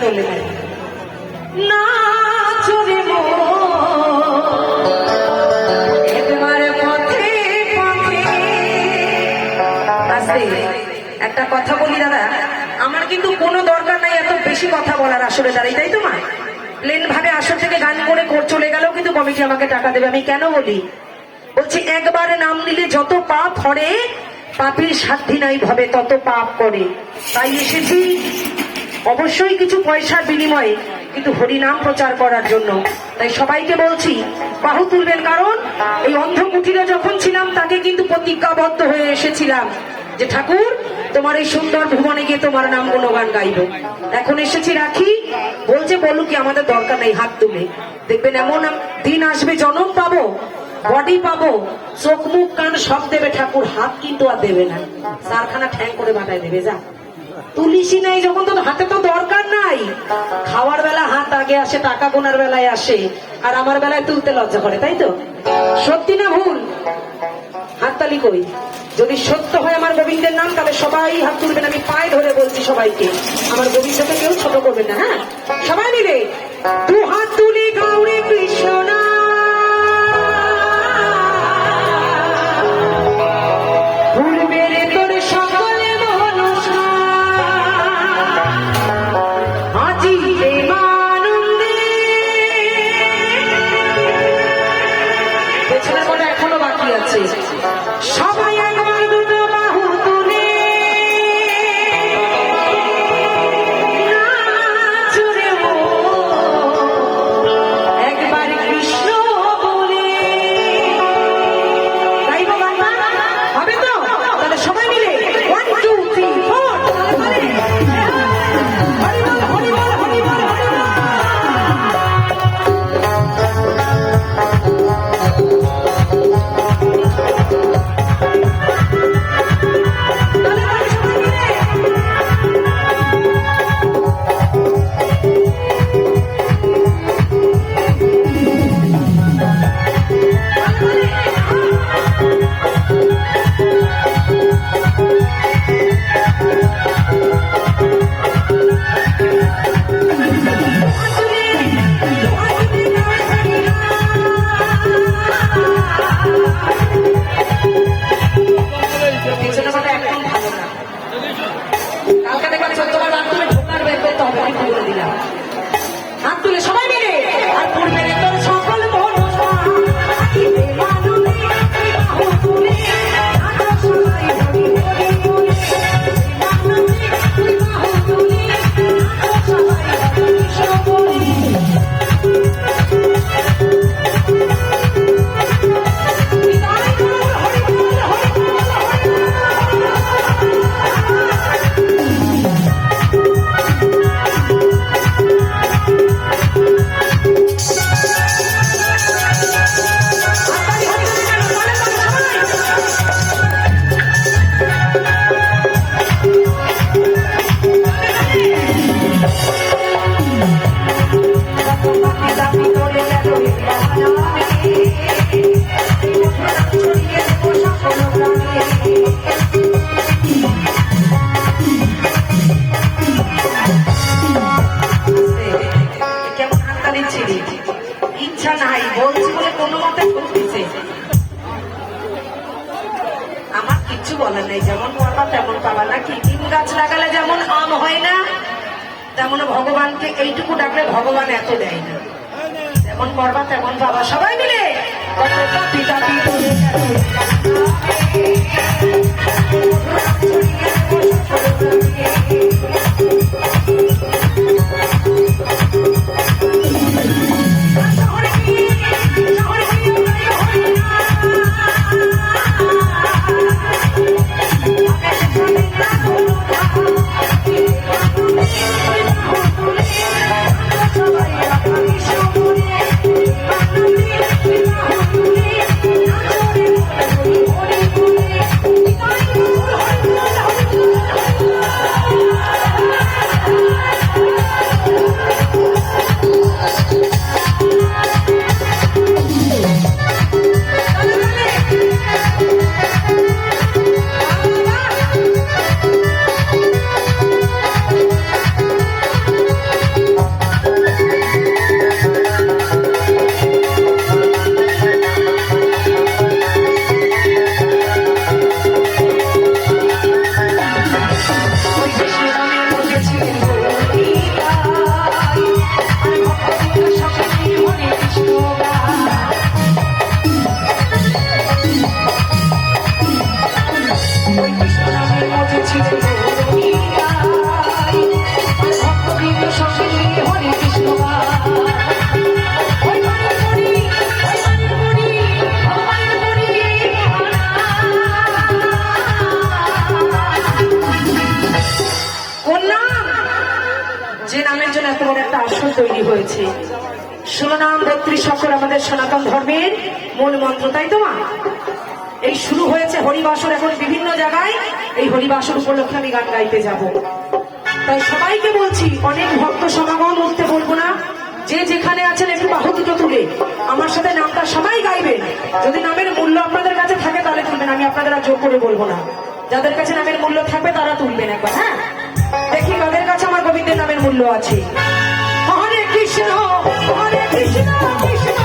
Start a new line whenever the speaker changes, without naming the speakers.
তাই না পথে একটা কথা বলি দাদা। আমার কিন্তু কোনো দরকার নাই এত বেশি কথা বলার আসলে দাঁড়াই তাই তোমার প্লেন ভাবে আসর থেকে গান করে কর- চলে গেলেও কিন্তু কমিটি আমাকে টাকা দেবে আমি কেন বলি? বলছি একবার নাম নিলে যত পাপ হরে পাপের সাধ্যি নাই ভাবে তত পাপ করে। তাই এসেছি। অবশ্যই কিছু পয়সার বিনিময়ে কিন্তু হরিনাম প্রচার করার জন্য। তাই সবাইকে বলছি, বাহু তুলবেন, কারণ এই অন্ধ কুঠিরে যখন ছিলাম, তাকে কিন্তু প্রতিজ্ঞাবদ্ধ হয়ে এসেছিলাম যে, ঠাকুর, তোমার এই সুন্দর ভুবনে গিয়ে তোমার নাম গুণগান গাইব। এখন এসেছি রাখি। বলছে, বলুক কি আমাদের দরকার নেই হাত তুলে। দেখবেন এমন দিন আসবে, জনম পাবো, বডি পাবো, চোখ মুখ কান সব দেবে ঠাকুর, হাত কিন্তু আর দেবে না। সারখানা ঠ্যাং করে বাটায় দেবে যা। তুলিসই নাই, যখন তো হাতে তো দরকার নাই। খাওয়ার বেলা হাত আগে আসে, টাকা গোনার বেলায় আসে, আর আমার বেলায় তুলতে লজ্জা করে, তাই তো? সত্যি না ভুল? হাততালি কই? যদি সত্য হয় আমার গোবিন্দের নাম, তাহলে সবাই হাত তুলবেন, আমি পায়ে ধরে বলছি সবাইকে। আমার গোবিন্দকে কেউ ছোট করবেন না হ্যাঁ? সবাই মিলে দু হাত তুলি গৌরী বলার নেই। যেমন করবা তেমন পাবা নাকি তিন গাছ লাগালে যেমন আম হয় না, তেমন ভগবানকে এইটুকু ডাকলে ভগবান এত দেয় না। যেমন করবা, তেমন পাবা। সবাই মিলে। পিতা টাপি হয়েছে। ষোলনাম বত্রিশ অক্ষর আমাদের সনাতন ধর্মের মূল মন্ত্র, তাই তো মা? এই শুরু হয়েছে হরিবাসর, এখন বিভিন্ন জায়গায় এই হরিবাসর উপলক্ষে আমি গান গাইতে যাব। তাই সবাইকে বলছি, অনেক ভক্ত সমাগম উঠতে বলব না। যে যেখানে আছেন একটু বাহু দুটো তুলে। আমার সাথে নামটা সবাই গাইবেন। যদি নামের মূল্য আপনাদের কাছে থাকে, তাহলে তুলবেন। আমি আপনাদের আর জোর করে বলব না। যাদের কাছে নামের মূল্য থাকবে, তারা তুলবেন একবার হ্যাঁ? নামের মূল্য আছে। হরে কৃষ্ণ হরে কৃষ্ণ কৃষ্ণ।